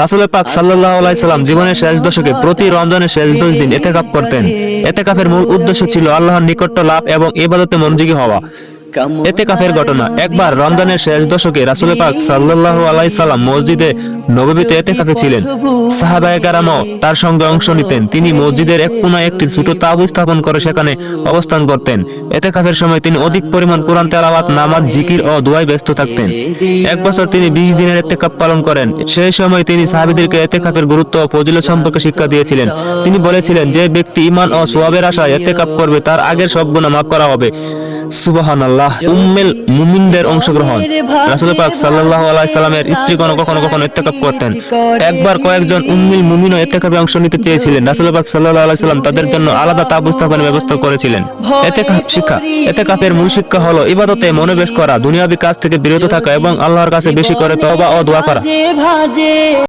রাসুল পাক সাল্লাহ সাল্লাম জীবনের শেষ দশকে প্রতি রমজানের শেষ দশ দিন এতে কাপ করতেন। এতে কাপের মূল উদ্দেশ্য ছিল আল্লাহর নিকট্য লাভ এবং এবাদতে মনোযোগী হওয়া। এতে কাফের ঘটনা। একবার রমজানের শেষ দশকে রাসুল পাক সাল্লাহ আলাইসাল্লাম মসজিদে নববীতে এতে কাপে ছিলেন। সাহাবায়ে কারামও তার সঙ্গে অংশ নিতেন। তিনি মসজিদের এক কোনায় একটি ছোট তাবু স্থাপন করে সেখানে অবস্থান করতেন। এতে কাপের সময় তিনি অধিক পরিমাণ কোরআন তেলাওয়াত, নামাজ, জিকির ও দোয়ায় ব্যস্ত থাকতেন। এক বছর তিনি বিশ দিনের এতেকাপ পালন করেন। সেই সময় তিনি সাহাবিদেরকে এতে কাপের গুরুত্ব ও ফজিলত সম্পর্কে শিক্ষা দিয়েছিলেন। তিনি বলেছিলেন, যে ব্যক্তি ইমান ও সোয়াবের আশায় এতে কাপ করবে, তার আগের সব গুনাহ মাফ করা হবে। সুবাহান আল্লাহ উম্মেল মুমিনদের অংশগ্রহণ। রাসূল পাক সাল্লাল্লাহু আলাইহি সাল্লামের স্ত্রী কখনো কখনো কখনো ইত্তেকাপ করতেন। একবার কয়েকজন উম্মিল মুমিনও ইত্তেকাপে অংশ নিতে চেয়েছিলেন। রাসূল পাক সাল্লাল্লাহু আলাইহি সাল্লাম তাদের জন্য আলাদা তাবু স্থাপনের ব্যবস্থা করেছিলেন। ইত্তেকাপ শিক্ষা ইত্তেকাপের মূল শিক্ষা হলো ইবাদতে মনোনিবেশ করা, দুনিয়াবি কাজ থেকে বিরত থাকা এবং আল্লাহর কাছে বেশি করে তওবা ও দোয়া করা।